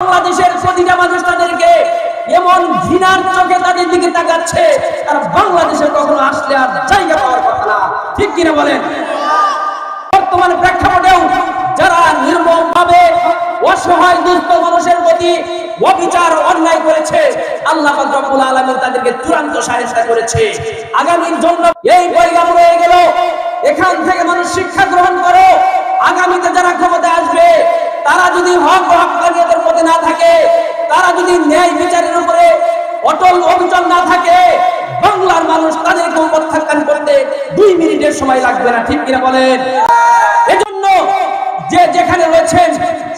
বাংলাদেশের প্রতিটা মানুষ তাদেরকে এমন ঘৃণার চোখে তাদের দিকে তাকাচ্ছে, তারা বাংলাদেশে কখনো আসলে আর জায়গা পাওয়ার কথা না। ঠিক কিনা বলেন? বর্তমান প্রেক্ষাপটেও যারা নির্মম ভাবে অসহায়, দুস্থ মানুষের প্রতি অবিচার, অন্যায় করেছে, আল্লাহ রব্বুল আলামিন তাদেরকে চূড়ান্ত সাহায্য করেছে। আগামীর জন্য এই পয়গাম রয়ে গেল। এখান থেকে মানুষ শিক্ষা গ্রহণ করো। আগামীতে যারা ক্ষমতায় আসবে, তারা যদি হক হকানিয়তের পথে না থাকে, তারা যদি ন্যায় বিচারের উপরে অটল অবিচল না থাকে, বাংলার মানুষ তাদেরকে প্রত্যাখ্যান করতে দুই মিনিটের সময় লাগবে না, ঠিক কিনা বলেন? এজন্য যে যেখানে রয়েছেন,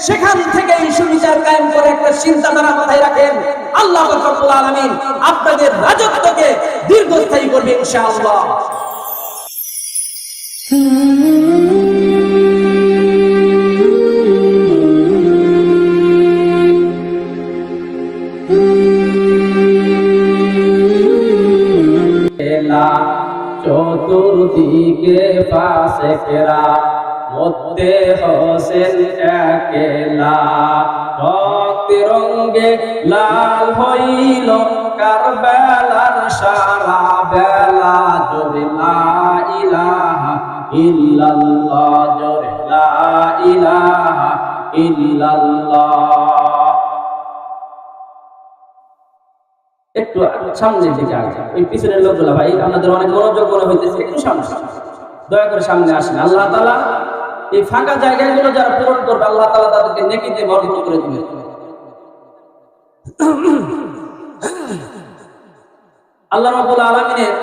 সেখান থেকে সুবিচার কায়েম করে একটা চিন্তাধারা মাথায় রাখেন। আল্লাহ আলামিন আপনাদের রাজত্বকে দীর্ঘস্থায়ী করবে ইনশাআল্লাহ। হইল কারবেলার সারা বেলা জোরে ইল্লাল্লাহ জোরে ইল্লাল্লাহ। একটু সামনের দিকে আসেন ওই পিছনের লোকগুলা ভাই, আপনাদের অনেক মনোযোগ মনে হইতেছে, একটু সামনে। দয়া করে সামনে আসেন। আল্লাহ তালা এই ফাঁকা জায়গাগুলো যারা পূরণ করবে, আল্লাহ তালা তাদেরকে নেকিতে ভরপুর করে দিবে আল্লাহ রাবুল আলমিনের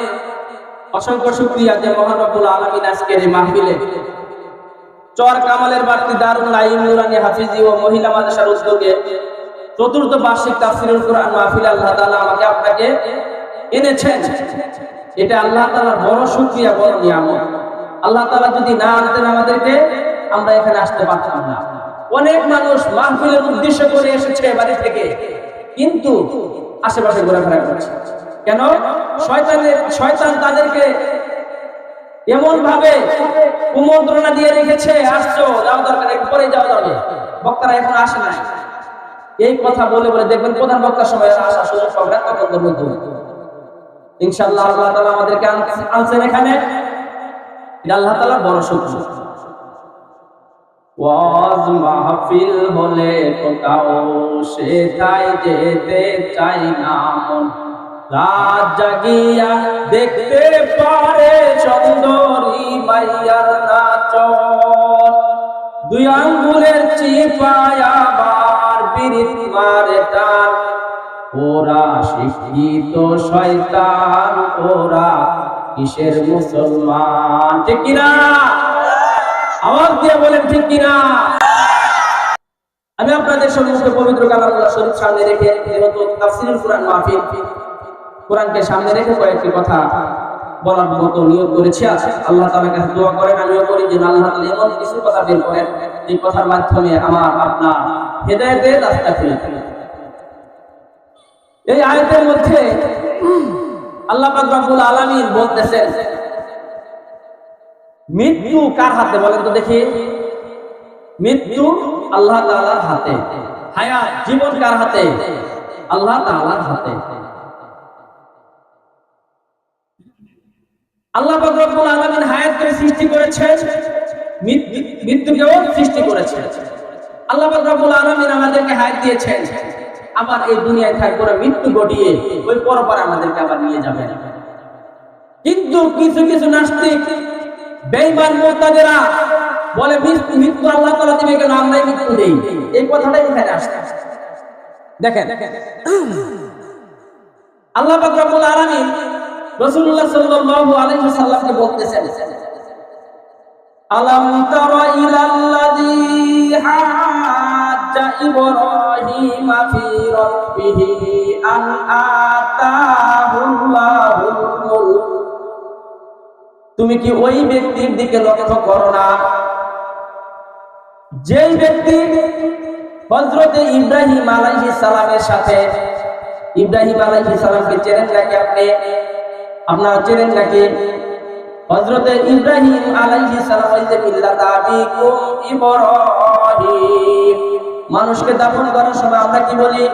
অসংখ্য শুক্রিয়া যে মহান রাবুল আলমিন আজকের এই মাহফিলে চর কামালের বাড়তি দারুল আইন নুরানি হাফিজি ও মহিলা মাদ্রাসার উদ্যোগে চতুর্থ বার্ষিক তাফসিরুল কোরআন মাহফিল আল্লাহ তাআলা আমাকে আপনাকে এনেছেন। এটা আল্লাহ তাআলার বড় শুকরিয়া বড় নিয়ামত। আল্লাহ তাআলা যদি না আনতেন আমাদেরকে, আমরা এখানে আসতে পারতাম না। অনেক মানুষ মাহফিলের উদ্দেশ্য করে এসেছে বাড়ি থেকে। কিন্তু আশেপাশে ঘোরাফেরা করছে। কেন? শয়তানের শয়তান তাদেরকে এমন ভাবে কুমন্ত্রণা দিয়ে রেখেছে, আসছো, যাও দরকার পরে যাওয়া যাবে বক্তারা এখন আসে নাই। এই কথা বলে বলে দেখবেন প্রধান বক্তার সময় আসা সুযোগ পাবে তখন তো বলতে ইনশাআল্লাহ আল্লাহ তাআলা আমাদেরকে আন- আনছেন এখানে। আল্লাহ তাআলার বড় শক্তি ওয়াজ মাহফিল হলে কোথাও সেটাই যেতে চাই না রাত জাগিয়া দেখতে পারে সুন্দরী মাইয়ার নাচন। দুই আঙ্গুলের চিপায় আবার বিরিত মারে টান ওরা শিক্ষিত শয়তান, ওরা কিসের মুসলমান? ঠিক কিনা? আওয়াজ দিয়ে বলেন, ঠিক কিনা আমি আপনাদের সম্মুখে পবিত্র কালামুল্লাহ শরীফ সামনে রেখে তাফসিরুল কোরআন মাহফিল, কোরআনকে সামনে রেখে কয়েকটি কথা বলার মতো নিয়োগ করেছি আছে আল্লাহ তাআলার কাছে দোয়া করেন, আমিও করি যে আল্লাহ তাআলা এমন কিছু কথা বের করেন যে কথার মাধ্যমে আমার আপনার হেদায়েতের রাস্তা খুলে। এই আয়াতের মধ্যে আল্লাহ পাক রব্বুল বলতেছেন মৃত্যু কার হাতে বলেন তো দেখি? মৃত্যু আল্লাহ তাআলার হাতে। হায়াত জীবন কার হাতে? আল্লাহ তাআলার হাতে। আল্লাহ রব্বুল আলামিন হায়াতকে সৃষ্টি মৃত্যু- মৃত্যুকেও সৃষ্টি করেছেন। আল্লাহ রব্বুল আলামিন আমাদেরকে হায়াত দিয়েছেন। আবার এই দুনিয়ায় থাকবে ওরা মৃত্যু ঘটিয়ে ওই পরপর আমাদেরকে আবার নিয়ে যাবেন। কিন্তু কিছু কিছু নাস্তিক বেঈমান মুতাদেরা বলে মৃত্যু মৃত্যু আল্লাহ তাআলা দিবে কেন? আমরাই মৃত্যু দেই। এই কথাটাই এখানে আসছে। দেখেন, আল্লাহ পাক রব্বুল আলামিন রাসূলুল্লাহ সাল্লাল্লাহু আলাইহি ওয়াসাল্লামকে বলতেছেন, আলাম তারা ইলাল্লাযী হাজ্জা ইব্রাহিম ফি রাব্বিহি আন আতাহুল্লাহুল মুলক। তুমি কি ওই ব্যক্তির দিকে লক্ষ্য করো না? যেই ব্যক্তি হযরতে ইব্রাহিম আলাইহিস সালামের সাথে, ইব্রাহিম আলাইহিস সালামকে চেনেন নাকি আপনি? আপনারা চেনেন নাকি? হযরতে ইব্রাহিম আলাইহিস সালাম হইতে মিল্লাত আবিকুম ইব্রাহিম। মানুষকে দাফন করার সময় আমরা কি বলি?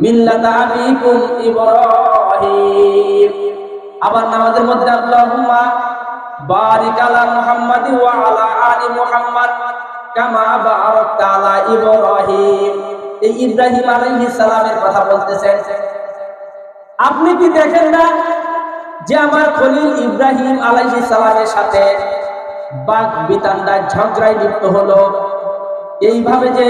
মিল্লাতা আবিকুম ইব্রাহিম। আবার নামাজের মধ্যে, আল্লাহুম্মা আলা মুহাম্মাদি ওয়া আলা আলি মুহাম্মাদ কামা বারাকতা আলা ইব্রাহিম। এই ইব্রাহিম কথা বলতেছেন। আপনি কি দেখেন না যে আমার খলিল ইব্রাহিম সাথে বাঘ বিতান্ডায় ঝগড়ায় লিপ্ত হলো? এইভাবে যে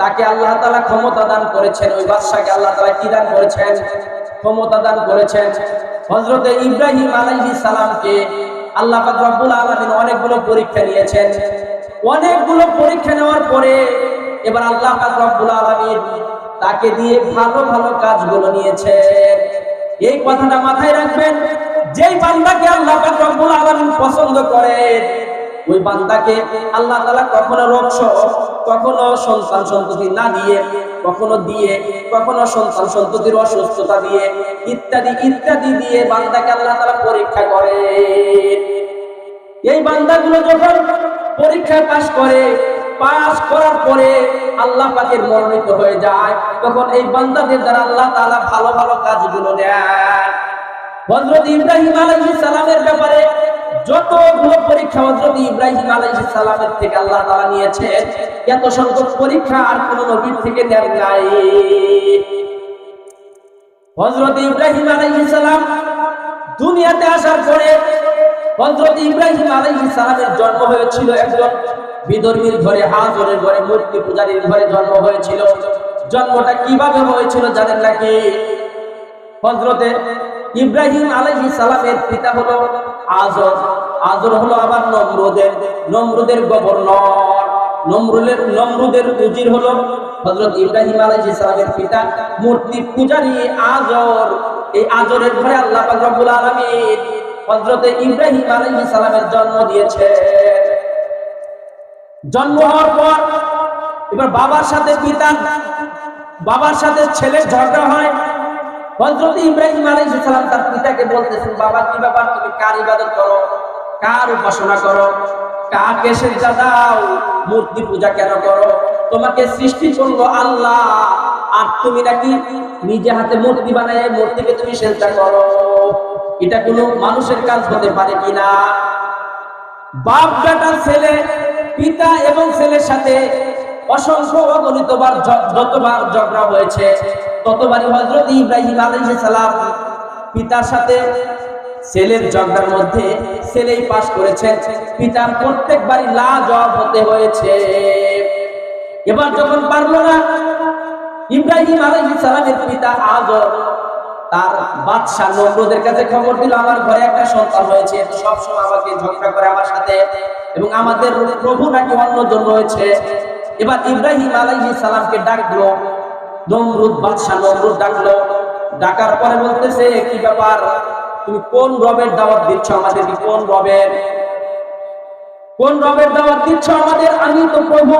তাকে আল্লাহ তালা ক্ষমতা দান করেছেন, ওই বাদশাকে আল্লাহ তালা কি দান করেছেন? ক্ষমতা দান করেছেন। হযরতে ইব্রাহিম আলাইহিস সালামকে আল্লাহ রব্বুল আলমিন অনেকগুলো পরীক্ষা নিয়েছেন। অনেকগুলো পরীক্ষা নেওয়ার পরে এবার আল্লাহ রব্বুল আলমিন তাকে দিয়ে ভালো ভালো কাজগুলো নিয়েছেন। এই কথাটা মাথায় রাখবেন, যেই বান্দাকে আল্লাহ রব্বুল আলমিন পছন্দ করেন, ওই বান্দাকে আল্লাহ তালা কখনো রোগশ কখনো সন্তান সন্ততি না দিয়ে কখনো দিয়ে, কখনো সন্তান সন্ততির অসুস্থতা দিয়ে, ইত্যাদি ইত্যাদি দিয়ে বান্দাকে আল্লাহ তাআলা পরীক্ষা করে। এই বান্দাগুলো যখন পরীক্ষায় পাশ করে, পাশ করার পরে আল্লাহ পাকের মনোনীত হয়ে যায়, তখন এই বান্দাদের দ্বারা আল্লাহ তাআলা ভালো ভালো কাজগুলো নেন। হযরত ইব্রাহিম আলাইহিস সালামের ব্যাপারে যতগুলো পরীক্ষা হযরত ইব্রাহিম আলাইহিস সালামের থেকে আল্লাহ তাআলা নিয়েছেন এত সংখ্যক পরীক্ষা আর কোন নবীর থেকে নেন নাই। হযরত ইব্রাহিম আলাইহিস সালাম দুনিয়াতে আসার পরে হযরত ইব্রাহিম আলাইহিস সালামের জন্ম হয়েছিল একজন বিধর্মীর ঘরে, হাজরের ঘরে, মূর্তি পূজারীর ঘরে জন্ম হয়েছিল। জন্মটা কীভাবে হয়েছিল জানেন নাকি? হযরতে ইব্রাহিম আলাইহিস সালামের পিতা হলো আজর। আজর হলো আবার নমরুদের নমরুদের গভর্নর। নমরুদের নমরুদের উজির হলো হযরত ইব্রাহিম আলাইহিস সালামের পিতা, মূর্তি পূজারী আজর। এই আজরের ঘরে আল্লাহ রব্বুল আলামিন হযরত ইব্রাহিম আলাইহিস সালামের জন্ম দিয়েছে। জন্ম হওয়ার পর এবার বাবার সাথে পিতা, বাবার সাথে ছেলের ঝগড়া হয়। হযরত ইব্রাহিম আলাইহিস সালাম তার পিতাকে বলতেছেন, বাবা, কি ব্যাপার? তুমি কার ইবাদত করো? কার উপাসনা করো? কাকে সেজদা দাও? মূর্তি পূজা কেন করো? তোমাকে সৃষ্টি করল আল্লাহ, আর তুমি নাকি নিজে হাতে মূর্তি বানায় মূর্তিকে তুমি সেজদা করো? এটা কোনো মানুষের কাজ হতে পারে কিনা বাপ, বেটার ছেলে, পিতা এবং ছেলের সাথে অসংখ্য অগণিতবার যতবার ঝগড়া হয়েছে। ততবারই হযরত ইব্রাহিম আলাইহিস সালাম পিতার সাথে ছেলের ঝগড়ার মধ্যে ছেলেই পাস করেছেন। পিতার প্রত্যেকবারই লা জবাব হতে হয়েছে। এবার যখন পারল না, ইব্রাহিম আলাইহিস সালামের পিতা আজর তার বাদশা নমরুদের কাছে খবর দিল, আমার ঘরে একটা সন্তান হয়েছে সবসময় আমাকে ঝগড়া করে আমার সাথে এবং আমাদের প্রভু নাকি অন্যজন রয়েছে। এবার ইব্রাহিম আলাইহিস সালামকে ডাকলো নমরুদ বাদশা নমরুদ ডাকলো। ডাকার পরে বলতেছে, কি ব্যাপার? তুমি কোন রবের দাওয়াত দিচ্ছ আমাদের কোন রবের? কোন রবের দাওয়াত দিচ্ছ আমাদের? আমি তো প্রভু।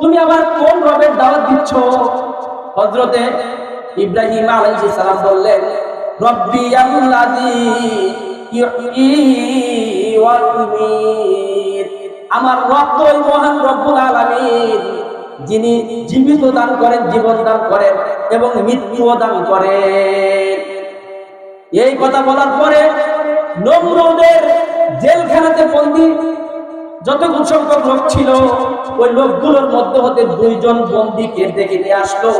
তুমি আবার কোন রবের দাওয়াত দিচ্ছ? হযরতে ইব্রাহিম আলাইহিস সালাম বললেন, রব্বি আল্লাযী ইউহয়ী ওয়া আমার রব তো মহান রব্বুল আলামিন। যিনি জীবিত দান করেন, জীবন দান করেন এবং মৃত্যুও দান করেন। এই কথা বলার পরে নমরুদের জেলখানাতে বন্দী যতগুলো সংখ্যক লোক ছিল, ওই লোকগুলোর মধ্যে হতে দুইজন বন্দীকে ডেকে নিয়ে আসলো।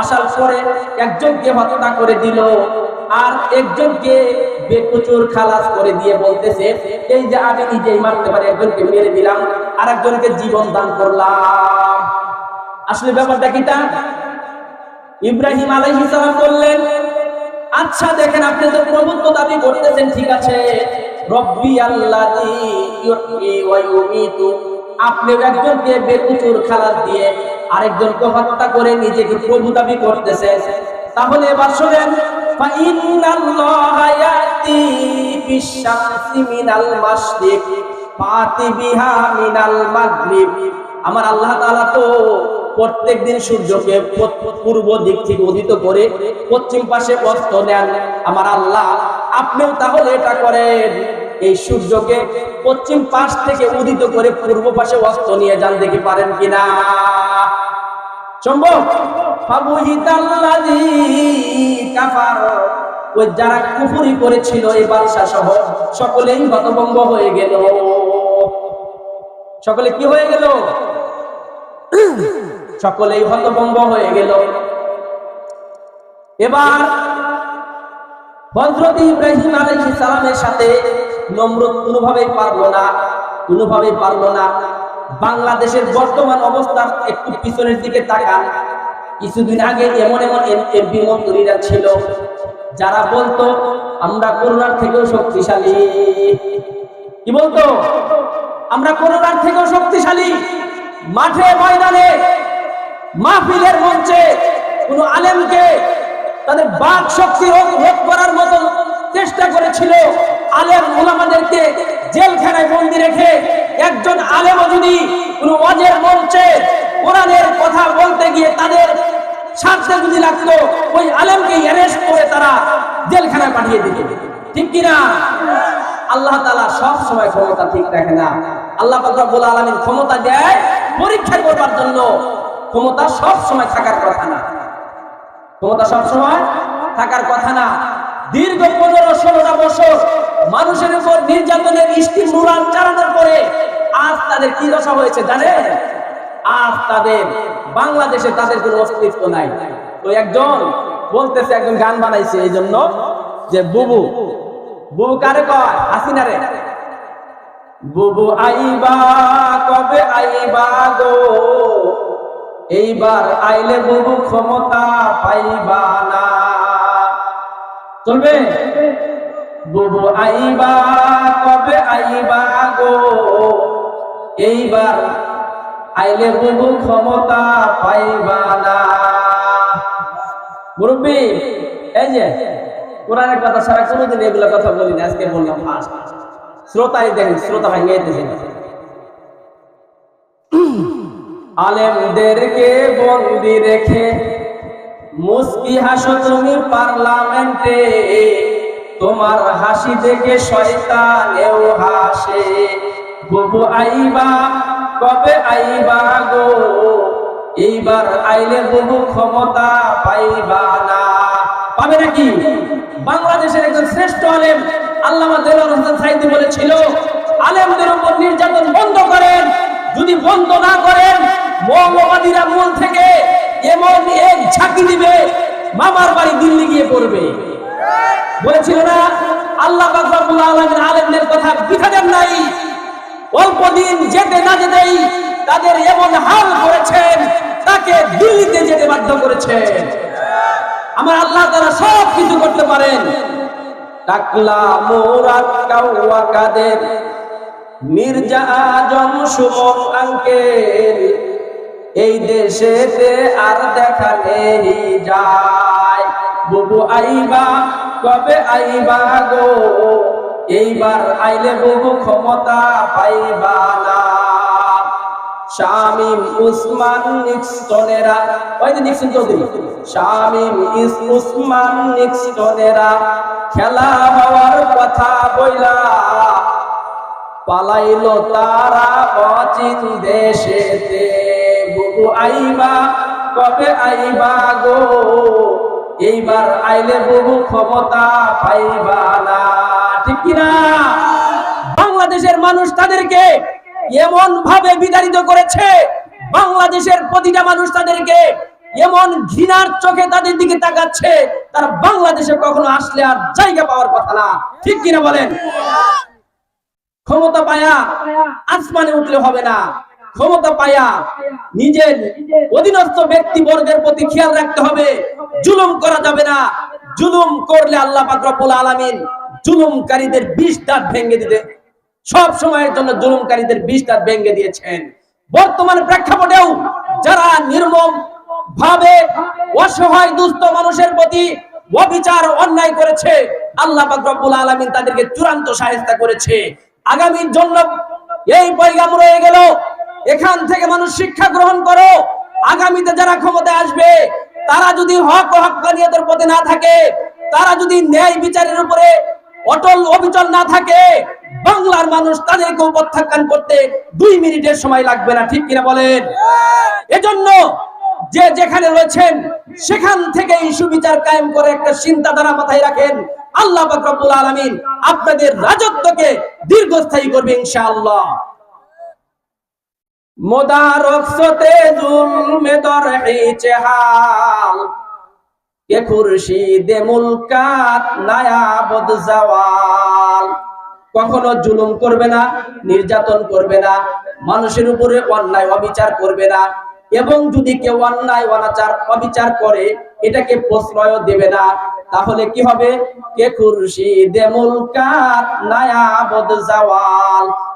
আসার পরে একজনকে হত্যা করে দিল আর একজনকে বেকুচুর খালাস করে দিয়ে বলতেছে, এই যে আমি নিজেই মারতে পারি, একজনকে মেরে দিলাম আর একজনকে জীবন দান করলাম। আসলে ব্যাপারটা কি তা ইব্রাহিম আলাইহিস সালাম বললেন আচ্ছা দেখেন আপনি তো প্রভুত্ব দাবি করতেছেন, ঠিক আছে। রব্বি আল্লাযী ইউহয়ী ওয়া ইউমীতু। আপনি একজনকে বেকুচুর খালাস দিয়ে আরেকজনকে হত্যা করে নিজেকে প্রভু দাবি করতেছেন। তাহলে এবার শুনেন ফাইনাল্লাহা ইয়াতি বিশ-শামসি মিনাল মাশরিক, ফাতি বিহা মিনাল মাগরিব। আমার আল্লাহ তাআলা তো প্রত্যেক দিন সূর্যকে পূর্ব দিক থেকে উদিত করে পশ্চিম পাশে অস্ত নেন আমার আল্লাহ, আপনিও তাহলে এটা করেন। এই সূর্যকে পশ্চিম পাশ থেকে উদিত করে পূর্ব পাশে অস্ত নিয়ে যান, দেখি পারেন কিনা। সম্ভব? যারা কুফরি করেছিল এই বাদশা সহ সকলেই হতভম্ব হয়ে গেল। সকলে কি হয়ে গেল? সকলেই হতভম্ব হয়ে গেল। এবার হযরত ইব্রাহিম আলাইহিস সালামের সাথে নমরুদ কোনোভাবেই পারল না, কোনোভাবেই পারল না। বাংলাদেশের বর্তমান অবস্থা একটু পিছনের দিকে তাকান। কিছুদিন আগে এমন এমন এমপি মন্ত্রীরা ছিল, যারা বলতো, আমরা করোনার থেকেও শক্তিশালী। কি বলতো? আমরা করোনার থেকেও শক্তিশালী। মাঠে ময়দানে মাহফিলের মঞ্চে কোন আলেমকে তাদের বাক শক্তি রোধ করার মতো চেষ্টা করেছিল। আলেম ওলামাদেরকে জেলখানায় বন্দি রেখে একজন আলেম যদি কোন ওয়াজের মঞ্চে কোরআনের কথা বলতে গিয়ে তাদের স্বার্থে যদি লাগতো, ওই আলেমকে অ্যারেস্ট করে তারা জেলখানায় পাঠিয়ে দিত। ঠিক কিনা? আল্লাহ তালা সব সময় ক্ষমতা ঠিক রাখে না। আল্লাহ রব্বুল আলমীর ক্ষমতা দেয় পরীক্ষা করবার জন্য। ক্ষমতা সব সময় থাকার কথা না। ক্ষমতা সব সময় থাকার কথা না। দীর্ঘ পনেরো ষোলোটা বছর মানুষের উপর নির্যাতনের স্টিম রুলার চালানোর পরে আজ তাদের কি দশা হয়েছে জানেন? আজ তাদের বাংলাদেশে তাদের কোনো অস্তিত্ব নাই। তো একজন বলতেছে, একজন গান বানাইছে এই জন্য যে, বুবু বুবু কারে কয়? হাসিনা রে। বুবু আইবা, কবে আইবা গো? এইবার আইলে বুবু ক্ষমতা পাইবা না। চলবে? বুবু আইবা, কবে আইবা গো? এইবার আইলে বুবু ক্ষমতা পাইবা না। মুরব্বী, এই যে কোরআনের কথা সারা কোনোদিন এগুলো কথা বলি না আজকে বললাম ফার্স্ট। শ্রোতাই দেখেন, শ্রোতা ভাই গেতেছেন আলেমদেরকে বন্দি রেখে মুস্কি হাসো তুমি পার্লামেন্টে। তোমার হাসি দেখে শয়তানেও হাসে। বুবু আইবা, কবে আইবা গো? এইবার আইলে বহু ক্ষমতা পাইবা না। পাবে নাকি? বাংলাদেশের একজন শ্রেষ্ঠ আলেম আল্লামা দেওয়ার হোসেন সাইদি বলেছিল, আলেমদের উপর নির্যাতন বন্ধ করেন। যদি বন্ধ না করেন মৌলবাদীরা মূল থেকে এমন এক ঝাঁকি দিবে, মামার বাড়ি দিল্লি গিয়ে পড়বে। বলেছিল না, আল্লাহ বাকরাবুল আলমের আলেমদের কথা দেন নাই। অল্প দিন যেতে না যেতেই তাদের এমন হাল করেছেন, তাকে দিল্লিতে যেতে বাধ্য করেছেন। আমার আল্লাহ তারা সব কিছু করতে পারেন। টাকলা মোরাদ কাউয়া মির্জা আজম সুমন আঙ্কেল। এই দেশেতে আর দেখা নেই যায়। বুবু আইবা, কবে আইবা গো? এইবার আইলে বহু ক্ষমতা পাইবা না। শামিম উসমান নিক্সটনেরা ওই যে নিক্সন চৌধুরী, শামিম ইস উসমান নিক্সটনেরা খেলা হওয়ার কথা বইলা। পালাইলো তারা অচিন দেশেতে। বুবু আইবা, কবে আইবা গো? এইবার আইলে বহু ক্ষমতা পাইবা না। ঠিক কিনা? বাংলাদেশের মানুষ তাদেরকে এমন ভাবে বিতাড়িত করেছে, বাংলাদেশের প্রতিটা মানুষ তাদেরকে এমন ঘৃণার চোখে তাদের দিকে তাকাচ্ছে, তারা বাংলাদেশে কখনো আসলে আর জায়গা পাওয়ার কথা না। ঠিক কিনা বলেন? ক্ষমতা পায়া আসমানে উঠলে হবে না। ক্ষমতা পায়া নিজের অধীনস্থ ব্যক্তি বর্গের প্রতি খেয়াল রাখতে হবে। জুলুম করা যাবে না। জুলুম করলে আল্লাহ পাক আলামিন জুলুমকারীদের বিষ দাঁত ভেঙে দিতে সব সময়ের জন্য জুলুমকারীদের বিষ দাঁত ভেঙে দিয়েছেন। বর্তমান প্রেক্ষাপটেও যারা নির্মম ভাবে অসহায় দুস্থ মানুষের প্রতি অবিচার, অন্যায় করেছে, আল্লাহ পাক আলামিন তাদেরকে চূড়ান্ত সাহেস্তা করেছে। আগামীর জন্য এই পয়গাম রয়ে গেল। এখান থেকে মানুষ শিক্ষা গ্রহণ করো। আগামীতে যারা ক্ষমতায় আসবে, তারা যদি হক ও হক্কানিয়তের পথে না থাকে, তারা যদি ন্যায় বিচারের উপরে অটল অবিচল না থাকে, বাংলার মানুষ তাদেরকে প্রত্যাখ্যান করতে দুই মিনিটের সময় লাগবে না, ঠিক কিনা বলেন? এজন্য যে যেখানে রয়েছেন, সেখান থেকে এই সুবিচার কায়েম করে একটা চিন্তাধারা মাথায় রাখেন। আল্লাহ পাক রব্বুল আলামিন আপনাদের রাজত্বকে দীর্ঘস্থায়ী করবে ইনশাআল্লাহ। মোদারক জুলমে দরহি চেহাল। কে খুরশিদে মুলকাত নায়াবদ জাওয়াল। কখনো জুলুম করবে না, নির্যাতন করবে না, মানুষের উপরে অন্যায় অবিচার করবে না, এবং যদি কেউ অন্যায়, অনাচার, অবিচার করে, এটাকে প্রশ্রয় দেবে না, তাহলে কি হবে? কে খুরশিদে মুলকাত নায়াবদ জাওয়াল।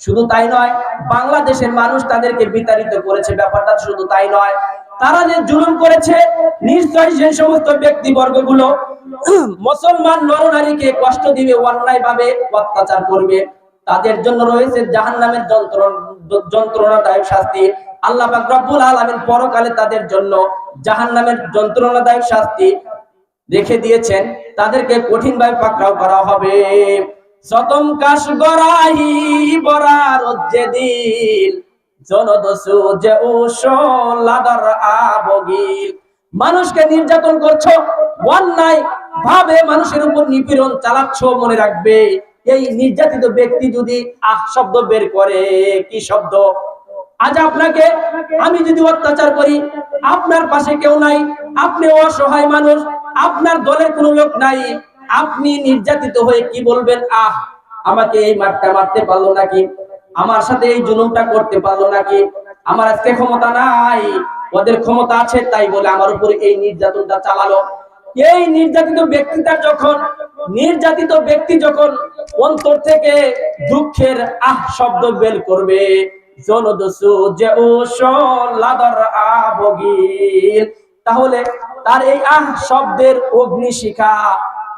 শুধু তাই নয়, বাংলাদেশের মানুষ তাদেরকে বিতাড়িত করেছে, ব্যাপারটা শুধু তাই নয়। তারা যে জুলুম করেছে, নিশ্চয়ই সেই সমস্ত ব্যক্তিবর্গগুলো মুসলমান নরনারীকে কষ্ট দিবে অন্যায় ভাবে অত্যাচার করবে। তাদের জন্য রয়েছে জাহান্নামের যন্ত্রণা, যন্ত্রণাদায়ক শাস্তি। আল্লাহ রব্বুল আলামিন পরকালে তাদের জন্য জাহান্নামের যন্ত্রণাদায়ক শাস্তি রেখে দিয়েছেন। তাদেরকে কঠিন ভাবে পাকড়াও করা হবে। সতম কাশ গরাহি বরার যেদিন জনদসু যে উশলাদার আবগিল। মানুষকে নির্যাতন করছ, অন্যায় ভাবে মানুষের উপর নিপীড়ন চালাচ্ছ মনে রাখবে। এই নির্যাতিত ব্যক্তি যদি আহ শব্দ বের করে, কি শব্দ? আজ আপনাকে আমি যদি অত্যাচার করি, আপনার পাশে কেউ নাই, আপনি অসহায় মানুষ, আপনার দলের কোনো লোক নাই আপনি নির্যাতিত হয়ে কি বলবেন? আহ, আমাকে এই মারটা মারতে পারল নাকি? আমার সাথে এই জুলুমটা করতে পারল নাকি? আমার আজকে ক্ষমতা নাই, ওদের ক্ষমতা আছে তাই বলে আমার উপরে এই নির্যাতনটা চালালো। এই নির্যাতিত ব্যক্তিটা যখন, নির্যাতিত ব্যক্তি যখন অন্তর থেকে দুঃখের আহ শব্দ বের করবে যে তাহলে তার এই আহ শব্দের অগ্নিশিখা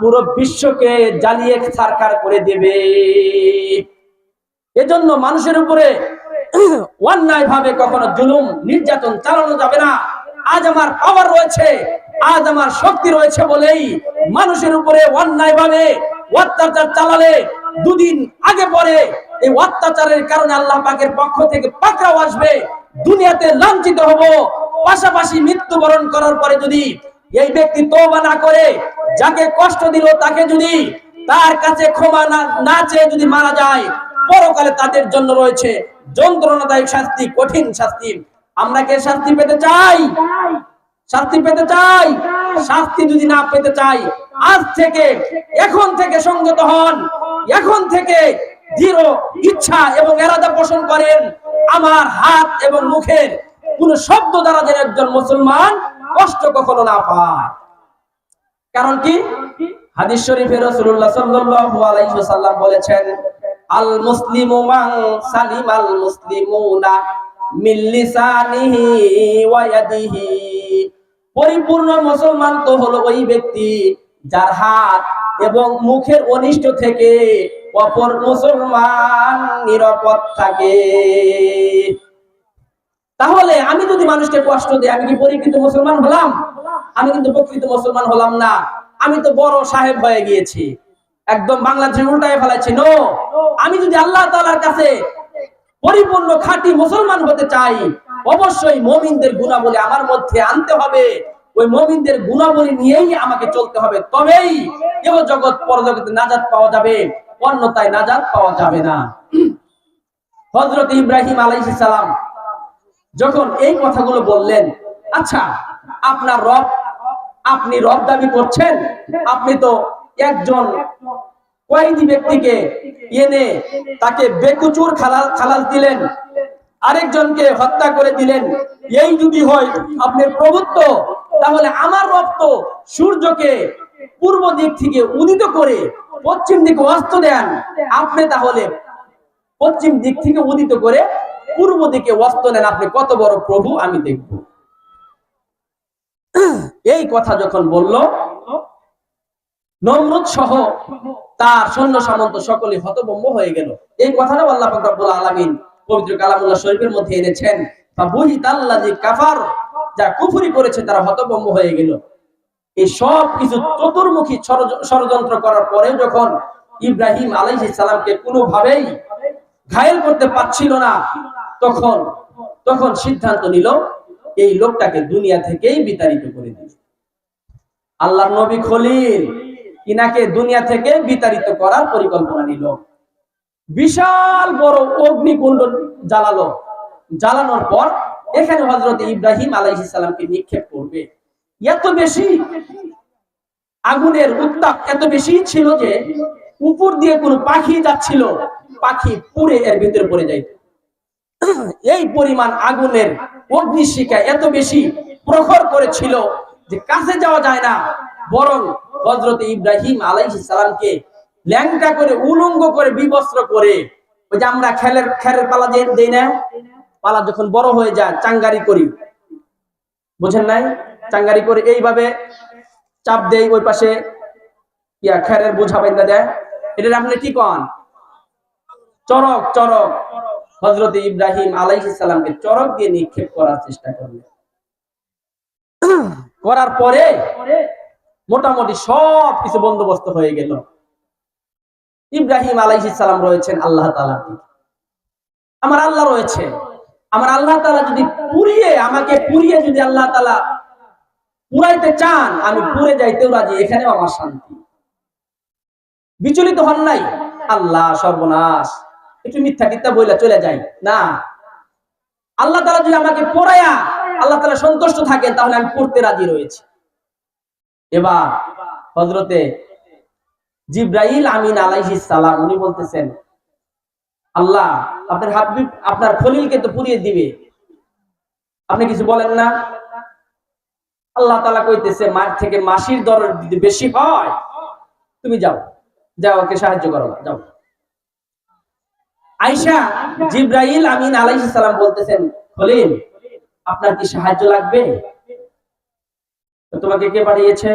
পুরো বিশ্বকে জ্বালিয়ে ছারখার করে দেবে। এজন্য মানুষের উপরে অন্যায় ভাবে কখনো জুলুম, নির্যাতন চালানো যাবে না। আজ আমার পাওয়ার রয়েছে, আজ আমার শক্তি রয়েছে বলেই মানুষের উপরে অন্যায় ভাবে অত্যাচার চালালে দুদিন আগে পরে এই অত্যাচারের কারণে আল্লাহ পাকের পক্ষ থেকে পাকড়াও আসবে। দুনিয়াতে লাঞ্ছিত হব, পাশাপাশি মৃত্যুবরণ করার পরে যদি এই ব্যক্তি তওবা না করে, যাকে কষ্ট দিল তাকে যদি তার কাছে ক্ষমা না চেয়ে যদি মারা যায়, পরকালে তাদের জন্য রয়েছে যন্ত্রণাদায়ক শাস্তি, কঠিন শাস্তি। আমরা কে শাস্তি পেতে চাই? শাস্তি পেতে চাই? শাস্তি যদি না পেতে চাই, আজ থেকে, এখন থেকে সংযত হন। এখন থেকে দৃঢ় ইচ্ছা এবং এরাদা পোষণ করেন। আমার হাত এবং মুখের কোন শব্দ দ্বারা যেন একজন মুসলমান কষ্ট কখনো না পায়। কারণ কি? হাদিস শরীফে রাসূলুল্লাহ সাল্লাল্লাহু আলাইহি ওয়াসাল্লাম বলেছেন আল মুসলিমু মান সালিমাল মুসলিমুনা মিন লিসানিহি ওয়া ইয়াদিহি। পরিপূর্ণ মুসলমান তো হলো ওই ব্যক্তি যার হাত এবং মুখের অনিষ্ট থেকে অপর মুসলমান নিরাপদ থাকে। তাহলে আমি যদি মানুষকে কষ্ট দিই, আমি কি পরিকৃত মুসলমান হলাম? আমি কিন্তু প্রকৃত মুসলমান হলাম না। আমি তো বড় সাহেব হয়ে গিয়েছি। একদম বাংলাদেশের উল্টায় ফেলাইছি। নো আমি যদি আল্লাহ তাআলার কাছে পরিপূর্ণ খাঁটি মুসলমান হতে চাই, অবশ্যই মমিনদের গুণাবলী আমার মধ্যে আনতে হবে। ওই মমিনদের গুণাবলী নিয়েই আমাকে চলতে হবে। তবেই এব জগৎ পরজগতে নাজাত পাওয়া যাবে অন্যতায় নাজাত পাওয়া যাবে না। হযরত ইব্রাহিম আলাইহিস সালাম যখন এই কথাগুলো বললেন আচ্ছা আপনার রব, আপনি রব দাবি করছেন? আপনি তো একজন কয়েদি ব্যক্তিকে এনে তাকে বেকুচুর খালাস দিলেন, আরেকজনকে হত্যা করে দিলেন। এই যদি হয় আপনার প্রভুত্ব, তাহলে আমার রব তো সূর্যকে পূর্ব দিক থেকে উদিত করে পশ্চিম দিকে অস্ত দেন। আপনি তাহলে পশ্চিম দিক থেকে উদিত করে পূর্ব দিকে অস্ত নেন, আপনি কত বড় প্রভু, আমি দেখব। এই কথা যখন বলল, নমরুদ সহ তার সৈন্য সামন্ত সকলে হতভম্ব হয়ে গেল। এই কথাটাও আল্লাহ রব্বুল আলামিন পবিত্র কালামুল্লাহ শরীফের মধ্যে এনেছেন কাফার যা কুফরি করেছে, তারা হতভম্ব হয়ে গেল। এই সব কিছু চতুর্মুখী ষড়যন্ত্র করার পরেও যখন ইব্রাহিম আলাইহিস সালামকে কোনোভাবেই ঘায়েল করতে পারছিল না তখন তখন সিদ্ধান্ত নিল, এই লোকটাকে দুনিয়া থেকেই বিতাড়িত করে দিল। আল্লাহ নবী খলিল ইনাকে দুনিয়া থেকে বিতাড়িত করার পরিকল্পনা নিল। বিশাল বড় অগ্নিকুণ্ড জ্বালালো। জ্বালানোর পর এখানে হজরত ইব্রাহিম আলাইহিস সালামকে নিক্ষেপ করবে। এত বেশি আগুনের উত্তাপ এত বেশি ছিল যে উপর দিয়ে কোনো পাখি যাচ্ছিল, পাখি পুড়ে এর ভিতরে পড়ে যাইত। এই পরিমাণ আগুনের অগ্নিশিখা এত বেশি প্রখর করেছিল যে কাছে যাওয়া যায় না। বরং হজরত ইব্রাহিম আলাইহিস সালামকে ল্যাংটা করে, উলঙ্গ করে, বিবস্ত্র করে, ওই যে আমরা খেলের, খেরের পালা যে দেই না, পালা যখন বড় হয়ে যায়, চাঙ্গারি করি। বুঝেন নাই? চাঙ্গারি করে এইভাবে চাপ দেই ওই পাশে, ইয়া খেরের বোঝা বাইন্দা দেয়। এটা আপনি কি কন? চরক চরক হজরত ইব্রাহিম আলাইহিস সালামকে চরক দিয়ে নিক্ষেপ করার চেষ্টা করলেন। করার পরে মোটামুটি সব কিছু বন্দোবস্ত হয়ে গেল। ইব্রাহিম আলাইহিস সালাম রয়েছেন আল্লাহ তাআলা আমার আল্লাহ রয়েছে। আমার আল্লাহ তালা যদি পুরিয়ে আমাকে পুরিয়ে যদি আল্লাহ তালা পুরাইতে চান আমি পুরে যাইতেও রাজি এখানেও আমার শান্তি। বিচলিত হন নাই? আল্লাহ সর্বনাশ। একটু মিথ্যা কিত্তা বইলা চলে যাই। না। আল্লাহ তাআলা যদি আমাকে পড়ায়া আল্লাহ তাআলা সন্তুষ্ট থাকেন, তাহলে আমি পড়তে রাজি রয়েছি। এবার হজরতে জিব্রাইল আমিন আলাইহিস সালাম, উনি বলতেছেন, আল্লাহ, আপনার হাবিব, আপনার খলিলকে তো পুড়িয়ে দিবে। আপনি কিছু বলেন না? আল্লাহ তালা কইতেছে, মার থেকে মাসির দর বেশি হয়, তুমি যাও। যাও, ওকে সাহায্য করো, যাও। আয়েশা জিব্রাইল আমিন আলাইহিস সালাম বলতেছেন, খলিল, আপনার কি সাহায্য লাগবে? তোমাকে কে পাঠিয়েছে?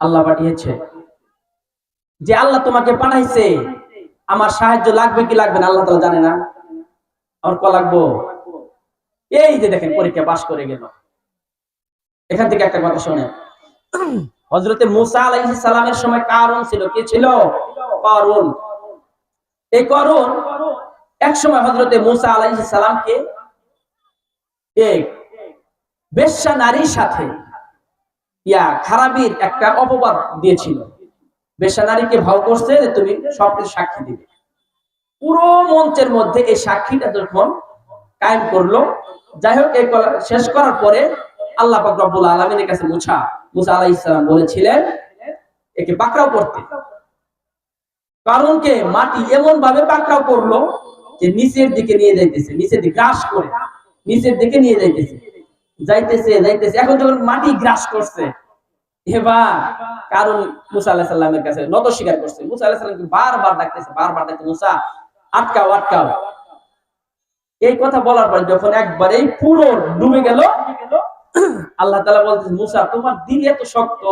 আল্লাহ পাঠিয়েছে। যে আল্লাহ তোমাকে পাঠাইছে, আমার সাহায্য লাগবে কি লাগবে না, আল্লাহ তাআলা জানে না। আমার ক লাগবো? এই যে দেখেন, পরীক্ষা পাশ করে গেল। এখান থেকে একটা কথা শোনে হজরতে মুসা আলাইহিস সালামের সময় কারণ ছিল, কে ছিল? কারণ এই করুন এক সময় হজরতে মুসা এক বেশ্যা নারীর সাথে ইয়া খারাপির একটা অপবাদ দিয়েছিল। বেশ্যা নারীকে করছে যে তুমি সাক্ষী দিবে। পুরো মঞ্চের মধ্যে এই সাক্ষীটা যখন কায়েম করল, যাই হোক, এই শেষ করার পরে আল্লাহ পাক রব্বুল আলামিনের কাছে মুছা মুসা আলাইহিস বলেছিলেন, একে পাকড়াও করতে। কারণকে মাটি এমন ভাবে পাকড়াও করল যে নিচের দিকে নিয়ে যাইতেছে, নিচের দিকে গ্রাস করে, নিচের দিকে নিয়ে যাইতেছে। যাইতেছে যাইতেছে। এখন যখন মাটি গ্রাস করছে কারণ তোমার দিল এত শক্ত।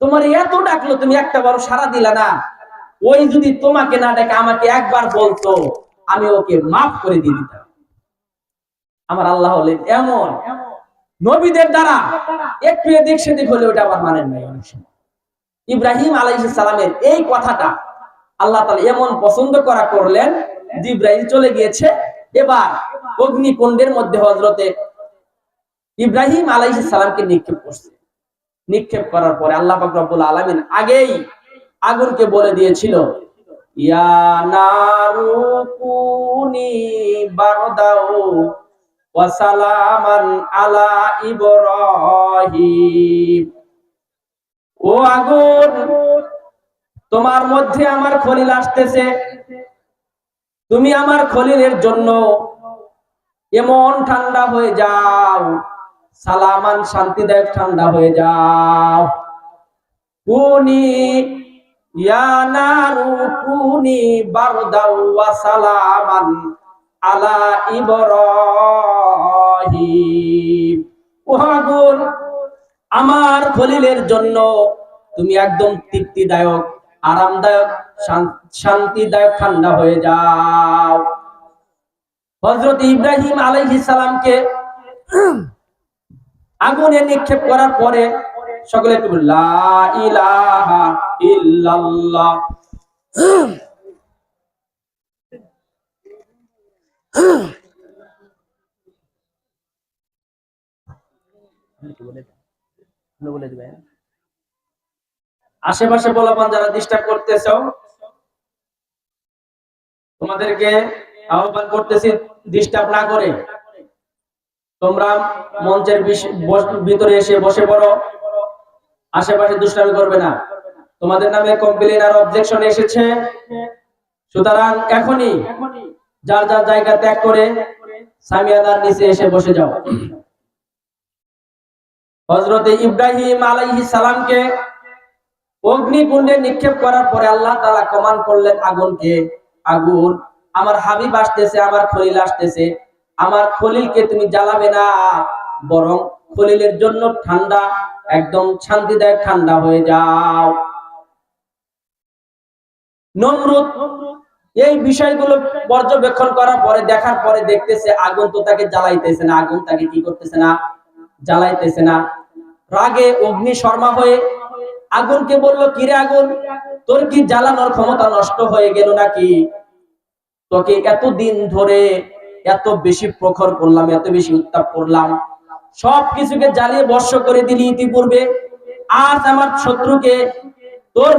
তোমার এত ডাকলো, তুমি একটা বারো সারা দিলা না। ওই যদি তোমাকে না ডাকে আমাকে একবার বলতো, আমি ওকে মাফ করে দিয়ে দিতাম। আমার আল্লাহ হলেন এমন। নবীদের দ্বারা একটু এদিক সেদিক হলে ওটা আবার মানেন নাই অনেক সময়। ইব্রাহিম আলাইহিস সালামের এই কথাটা আল্লাহ তাআলা এমন পছন্দ করা করলেন যে ইব্রাহিম চলে গিয়েছে। এবার অগ্নিকুণ্ডের মধ্যে হজরতে ইব্রাহিম আলাইহিস সালামকে নিক্ষেপ করছে। নিক্ষেপ করার পরে আল্লাহ পাক আলামিন আগেই আগুনকে বলে দিয়েছিল তোমার মধ্যে আমার খলিল আসতেছে। তুমি আমার খলিলের জন্য এমন ঠান্ডা হয়ে যাও, সালামান শান্তিদায়ক ঠান্ডা হয়ে যাও। আমার খলিলের জন্য তুমি একদম তৃপ্তিদায়ক, আরামদায়ক, শান- শান্তিদায়ক ঠান্ডা হয়ে যাও। হজরত ইব্রাহিম আলাইহিস সালামকে আগুনে নিক্ষেপ করার পরে সকলে একটু আশেপাশে বলাপান যারা ডিস্টার্ব করতেছ, তোমাদেরকে আহ্বান করতেছি ডিস্টার্ব না করে তোমরা মঞ্চের ভিতরে এসে বসে পড়ো। আশেপাশে দুষ্টামি করবে না। তোমাদের নামে কমপ্লেন আর অবজেকশন এসেছে। সুতরাং এখনই যার যার জায়গা ত্যাগ করে সামিয়াদার নিচে এসে বসে যাও। হজরতে ইব্রাহিম আলাইহিস সালামকে অগ্নিকুণ্ডে নিক্ষেপ করার পরে আল্লাহ তাআলা কমান্ড করলেন, আগুনকে, আগুন, আমার হাবিব আসতেছে, আমার খলিল আসতেছে। আমার খলিলকে তুমি জ্বালাবে না, বরং খলিলের জন্য ঠান্ডা একদম শান্তিদায়ক ঠান্ডা হয়ে যাও। নমরুদ, এই বিষয়গুলো পর্যবেক্ষণ করার পরে, দেখার পরে দেখতেছে, আগুন তো তাকে জ্বালাইতেছে না, আগুন তাকে কি করতেছে না? জ্বালাইতেছে না। রাগে অগ্নি শর্মা হয়ে আগুনকে বলল কিরে আগুন? তোর কি জ্বালানোর ক্ষমতা নষ্ট হয়ে গেল নাকি? তোকে এতদিন ধরে এত বেশি প্রখর করলাম, এত বেশি উত্তাপ করলাম। সব কিছুকে জ্বালিয়ে বর্ষ করে দিলি ইতিপূর্বে। আজ আমার শত্রুকে তোর